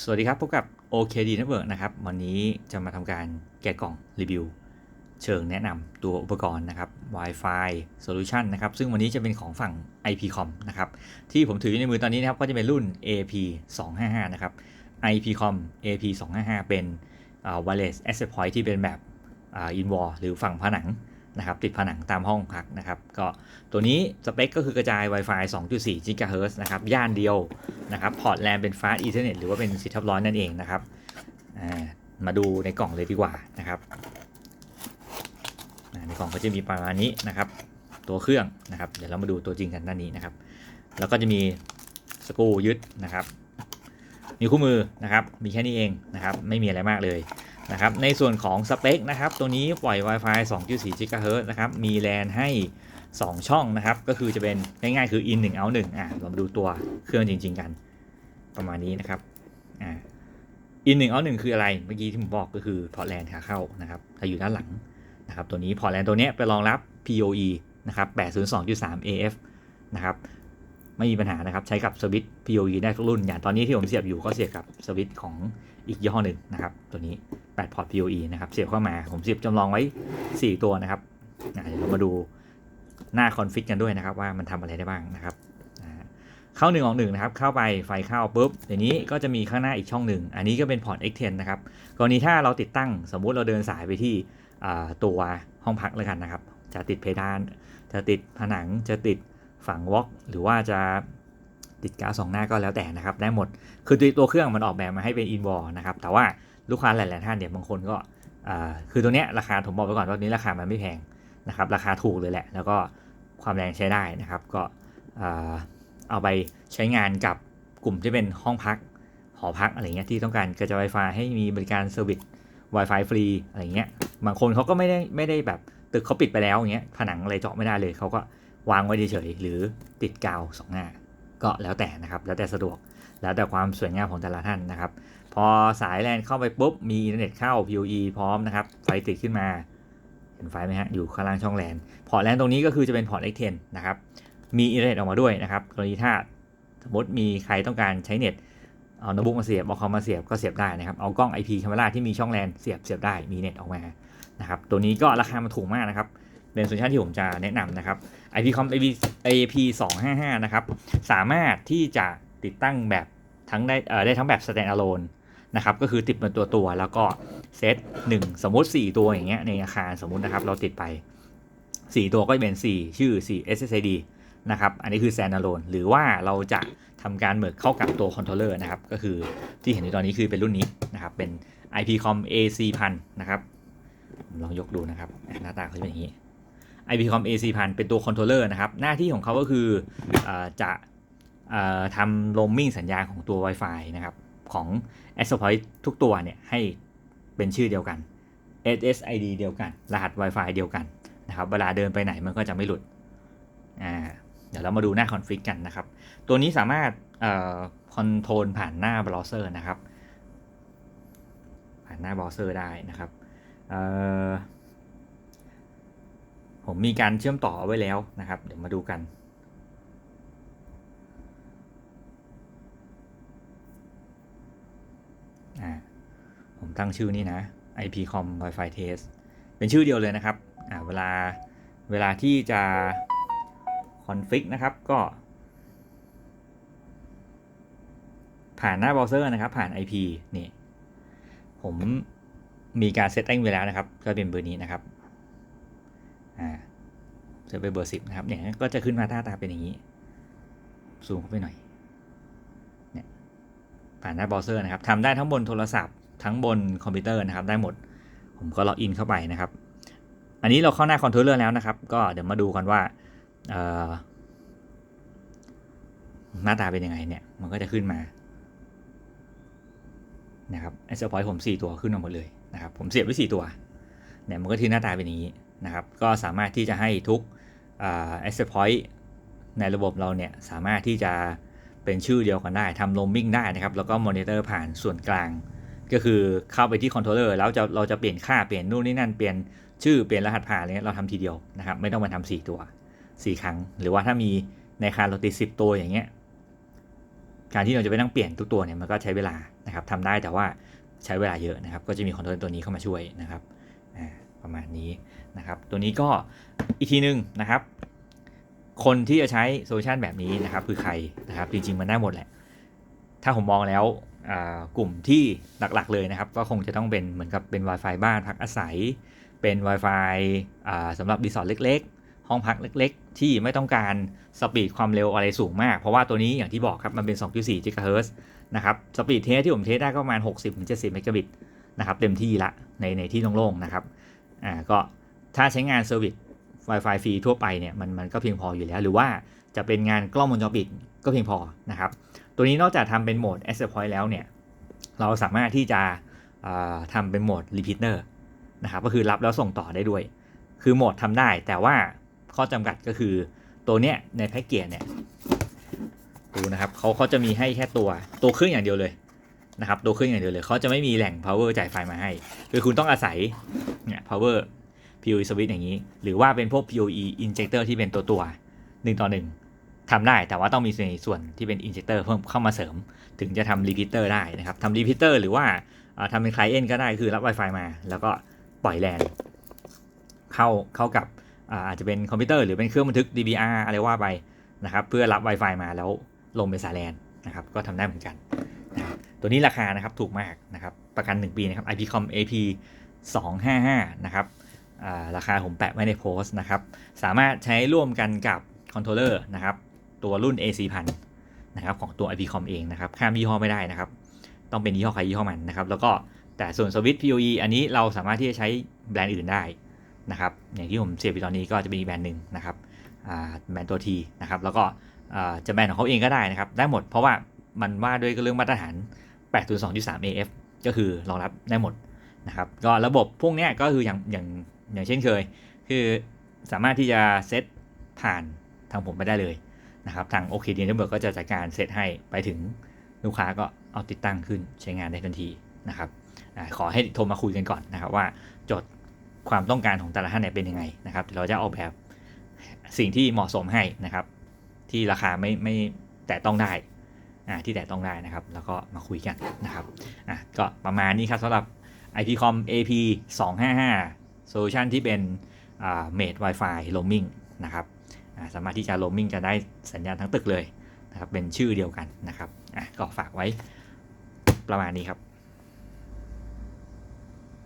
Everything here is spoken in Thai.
สวัสดีครับ พบกับ OKD Network นะครับ วันนี้จะมาทำการแกะกล่องรีวิว เชิงแนะนำตัวอุปกรณ์นะครับ Wi-Fi Solution นะครับ ซึ่งวันนี้จะเป็นของฝั่ง IPCOM นะครับ ที่ผมถืออยู่ในมือตอนนี้นะครับ ก็จะเป็นรุ่น AP 255 นะครับ IPCOM AP 255 เป็นอ่า wireless access point ที่เป็นแบบอ่า in wall หรือฝั่งผนัง นะครับติดผนังตามห้องพักนะครับก็ตัวนี้สเปคก็คือกระจาย Wi-Fi 2.4 GHz นะครับย่านเดียวนะครับพอร์ตแลนเป็น Fast Ethernet หรือว่าเป็นสีทับร้อยนั่นเองนะครับามาดูในกล่องเลยดีกว่านะครับในกล่องก็จะมีประมาณนี้นะครับ ตัวเครื่องนะครับ เดี๋ยวเรามาดูตัวจริงกันด้านนี้นะครับ แล้วก็จะมีสกูยึดนะครับ มีคู่มือนะครับ มีแค่นี้เองนะครับ ไม่มีอะไรมากเลย นะครับในส่วนของสเปคนะครับตัวนี้ปล่อย Wi-Fi 2.4 GHz นะครับมีแลนให้ 2 ช่องนะครับ ก็คือจะเป็นง่ายๆคือ in 1 out 1อะเรามาดูตัวเครื่องจริง ๆ กัน ประมาณนี้นะครับอ่า in 1 out 1คืออะไรเมื่อกี้ที่ผมบอกก็คือพอร์ตแลนขาเข้านะครับถ้าอยู่ด้านหลังนะครับตัวนี้พอร์ตแลนตัวเนี้ยไปรองรับ PoE นะครับ802.3 AF นะครับ ไม่มีปัญหานะครับ ใช้กับสวิตช์ PoE ได้ทุกรุ่น อย่างตอนนี้ที่ผมเสียบอยู่ก็เสียบกับสวิตช์ของอีกยี่ห้อหนึ่งนะครับ ตัวนี้ 8 พอร์ต PoE นะครับ เสียบเข้ามา ผมเสียบจำลองไว้ 4 ตัวนะครับเดี๋ยวเรามาดูหน้าคอนฟิกกันด้วยนะครับ ว่ามันทำอะไรได้บ้างนะครับอ่าเข้า1ออก1นะครับ เข้าไปไฟเข้าปุ๊บเดี๋ยวนี้ก็จะมีข้างหน้าอีกช่องหนึ่ง อันนี้ก็เป็นพอร์ต X10 นะครับ กรณีถ้าเราติดตั้งสมมุติเราเดินสายไปที่ตัวห้องพักแล้วกันนะครับ จะติดเพดาน จะติดผนัง จะติด ฝั่งวอล์กหรือว่าจะติดกาวสองหน้าก็แล้วแต่นะครับได้หมดคือตัวเครื่องมันออกแบบมาให้เป็นอินวอลนะครับแต่ว่าลูกค้าหลายๆท่านเนี่ยบางคนก็คือตัวเนี้ยราคาผมบอกไปก่อนว่าตัวนี้ราคามันไม่แพงนะครับราคาถูกเลยแหละ แล้วก็ความแรงใช้ได้นะครับ ก็เอ่อเอาไปใช้งานกับกลุ่มที่เป็นห้องพักหอพักอะไรเงี้ยที่ต้องการกระจาย Wi-Fi ให้มีบริการเซอร์วิส Wi-Fi ฟรีอะไรเงี้ยบางคนเขาก็ไม่ได้ไม่ได้แบบตึกเขาปิดไปแล้วอย่างเงี้ยผนังอะไรเจาะไม่ได้เลยเขาก็ วางไว้เฉยๆหรือติดกาวสองหน้า ก็แล้วแต่นะครับ แล้วแต่สะดวก แล้วแต่ความสวยงามของแต่ละท่านนะครับ พอสายแลนเข้าไปปุ๊บ มีอินเทอร์เน็ตเข้า PoE พร้อมนะครับ ไฟติดขึ้นมา เห็นไฟไหมฮะ อยู่ข้างล่างช่องแลน พอร์ตแลนตรงนี้ก็คือจะเป็นพอร์ต X10 นะครับ มีอินเทอร์เน็ตออกมาด้วยนะครับ กรณีถ้าสมมติมีใครต้องการใช้เน็ต เอาโน้ตบุ๊กมาเสียบ เอาคอมมาเสียบก็เสียบได้นะครับ เอากล้อง IP camera ที่มีช่องแลนเสียบ เสียบได้ มีเน็ตออกมา นะครับ ตัวนี้ก็ราคามันถูกมากนะครับเป็นโซลูชันที่ผมจะแนะนำนะครับ IPCOM AP 255นะครับ สามารถที่จะติดตั้งแบบทั้งได้เอ่อได้ทั้งแบบ standalone นะครับก็คือติดเป็นตัวตัวแล้วก็เซต1 สมมติ 4 ตัวอย่างเงี้ยในอาคารสมมตินะครับเราติดไป 4 ตัวก็จะเป็น 4 ชื่อ 4 SSID นะครับอันนี้คือ standalone หรือว่าเราจะทำการเหมือนเข้ากับตัวคอนโทรลเลอร์นะครับก็คือที่เห็นอยู่ตอนนี้คือเป็นรุ่นนี้นะครับเป็น IPCOM AC 1000 นะครับลองยกดูนะครับหน้าตาเขาจะเป็นอย่างนี้ IPCOM AC 1000 เป็นตัวคอนโทรลเลอร์นะครับ หน้าที่ของเขาก็คืออจะอทำโรมมิ่งสัญญาณของตัว Wi-Fi นะครับของ a c c e s Point ทุกตัวเนี่ยให้เป็นชื่อเดียวกัน SSID เดียวกัน รหัส Wi-Fi เดียวกันนะครับ เวลาเดินไปไหนมันก็จะไม่หลุดอ่าเดี๋ยวเรามาดูหน้าคอนฟิกกันนะครับ ตัวนี้สามารถคอนโทรลผ่านหน้าเบราว์เซอร์นะครับ ผ่านหน้าเบราว์เซอร์ได้นะครับ ผมมีการเชื่อมต่อเอาไว้แล้วนะครับ เดี๋ยวมาดูกันอ่าผมตั้งชื่อนี่นะ IPCOM Wi-Fi Test เป็นชื่อเดียวเลยนะครับอ่าเวลาเวลาที่จะคอนฟิกนะครับก็ผ่านหน้าเบราว์เซอร์นะครับ ผ่าน IP นี่ ผมมีการเซตติ้งไว้แล้วนะครับ ก็เป็นเบอร์นี้นะครับ อ่าเซตไปเบอร์สิบนะครับเนี่ยก็จะขึ้นมาหน้าตาเป็นอย่างนี้ ซูมเข้าไปหน่อยเนี่ยผ่านหน้าเบราว์เซอร์นะครับทำได้ทั้งบนโทรศัพท์ทั้งบนคอมพิวเตอร์นะครับ ได้หมด ผมก็ล็อกอินเข้าไปนะครับ อันนี้เราเข้าหน้าคอนโทรลเลอร์แล้วนะครับ ก็เดี๋ยวมาดูกันว่าหน้าตาเป็นยังไงเนี่ย มันก็จะขึ้นมา นะครับไอเซอร์พอยต์ผม 4 ตัวขึ้นมาหมดเลยนะครับ ผมเสียบไว้ 4 ตัว เนี่ย มันก็ที่หน้าตาเป็นอย่างนี้ นะครับ ก็สามารถที่จะให้ทุกเอ่อ access point ในระบบเราเนี่ย สามารถที่จะเป็นชื่อเดียวกันได้ทำโรมมิ่งได้นะครับ แล้วก็มอนิเตอร์ผ่านส่วนกลาง ก็คือเข้าไปที่คอนโทรลเลอร์แล้วจะเราจะเปลี่ยนค่าเปลี่ยนนู่นนี่นั่นเปลี่ยนชื่อเปลี่ยนรหัสผ่านอะไรเงี้ยเราทำทีเดียวนะครับ ไม่ต้องมาทำสี่ตัวสี่ครั้ง หรือว่าถ้ามีในคารเราติดสิบตัวอย่างเงี้ยการที่เราจะไปนั่งเปลี่ยนทุกตัวเนี่ยมันก็ใช้เวลานะครับทำได้แต่ว่าใช้เวลาเยอะนะครับ ก็จะมีคอนโทรลตัวนี้เข้ามาช่วยนะครับอ่า ประมาณนี้นะครับ ตัวนี้ก็อีกทีหนึงนะครับ คนที่จะใช้โซลูชันแบบนี้นะครับ คือใครนะครับ จริง ๆ มันได้หมดแหละ ถ้าผมมองแล้วกลุ่มที่หลักๆเลยนะครับ ก็คงจะต้องเป็นเหมือนกับเป็น Wi-Fi บ้านพักอาศัย เป็น Wi-Fi อ่าสำหรับรีสอร์ทเล็กๆห้องพักเล็กๆ ที่ไม่ต้องการสปีดความเร็วอะไรสูงมาก เพราะว่าตัวนี้อย่างที่บอกครับ มันเป็น 2.4 GHz นะครับสปีดเทสที่ผมเทสได้ก็ประมาณ 60-70 เมกะบิตนะครับเต็มที่ละในในที่โล่งๆนะครับ อ่าก็ถ้าใช้งานเซอร์วิส Wi-Fi ฟรีทั่วไปเนี่ยมันมันก็เพียงพออยู่แล้ว หรือว่าจะเป็นงานกล้องวงจรปิดก็เพียงพอนะครับ ตัวนี้นอกจากทำเป็นโหมด Access Point แล้วเนี่ย เราสามารถที่จะทำเป็นโหมด Repeater นะครับ ก็คือรับแล้วส่งต่อได้ด้วย คือโหมดทำได้แต่ว่าข้อจำกัดก็คือตัวเนี้ยในแพ็กเกจเนี่ยดูนะครับเขาเขาจะมีให้แค่ตัวตัวเครื่องอย่างเดียวเลยนะครับตัวเครื่องอย่างเดียวเลยเขาจะไม่มีแหล่ง power จ่ายไฟมาให้ คือคุณต้องอาศัย เนี่ย power PoE switch อย่างนี้ หรือว่าเป็นพวก PoE injector ที่เป็นตัวตัวหนึ่งต่อหนึ่งทำได้แต่ว่าต้องมีในส่วนที่เป็น injector เพิ่มเข้ามาเสริม ถึงจะทำ repeater ได้นะครับทำ repeater หรือว่าทำเป็น client ก็ได้คือรับ Wi-Fi มา แล้วก็ปล่อยแลนเข้าเข้ากับอาอาจจะเป็นคอมพิวเตอร์หรือเป็นเครื่องบันทึก DVR อะไรว่าไปนะครับเพื่อรับ Wi-Fi มาแล้วลงเป็นสายแลนนะครับก็ทำได้เหมือนกันนะครับตัวนี้ราคานะครับถูกมากนะครับประกัน 1 ปีนะครับ IPCOM AP 255 นะครับราคาผมแปะไว้ในโพสต์นะครับ สามารถใช้ร่วมกันกับคอนโทรลเลอร์นะครับ ตัวรุ่น AC 1000 นะครับของตัว IPCOM เองนะครับ ข้ามยี่ห้อไม่ได้นะครับ ต้องเป็นยี่ห้อใครยี่ห้อมันนะครับ แล้วก็แต่ส่วนสวิตช์ PoE อันนี้เราสามารถที่จะใช้แบรนด์อื่นได้นะครับ อย่างที่ผมเสียบอยู่ตอนนี้ก็จะมีแบรนด์หนึ่งนะครับแบรนด์ตัว T นะครับ แล้วก็จะแบรนด์ของเขาเองก็ได้นะครับ ได้หมดเพราะว่ามันว่าด้วยเรื่องมาตรฐาน 802.3 AF ก็คือรองรับได้หมด นะครับก็ระบบพวกนี้ก็คืออย่างอย่างอย่างเช่นเคย คือสามารถที่จะเซตผ่านทางผมไปได้เลยนะครับทาง OK d n e t w o r k ก็จะจัดการเซตให้ไปถึงลูกค้าก็เอาติดตั้งขึ้นใช้งานได้ทันทีนะครับอขอให้โทรมาคุยกันก่อนนะครับว่าโจทย์ความต้องการของแต่ละท่านเนี่ยเป็นยังไงนะครับเราจะออกแบบสิ่งที่เหมาะสมให้นะครับ ที่ราคาไม่ไม่แตะต้องได้ที่แตะต้องได้นะครับ แล้วก็มาคุยกันนะครับอะก็ประมาณนี้ครับสำหรับ IPCOM AP 255 Solution ที่เป็นอ่า Made Wi-Fi Roaming นะครับสามารถที่จะโรมมิ่งจะได้สัญญาณทั้งตึกเลยนะครับเป็นชื่อเดียวกันนะครับก็ฝากไว้ประมาณนี้ครับ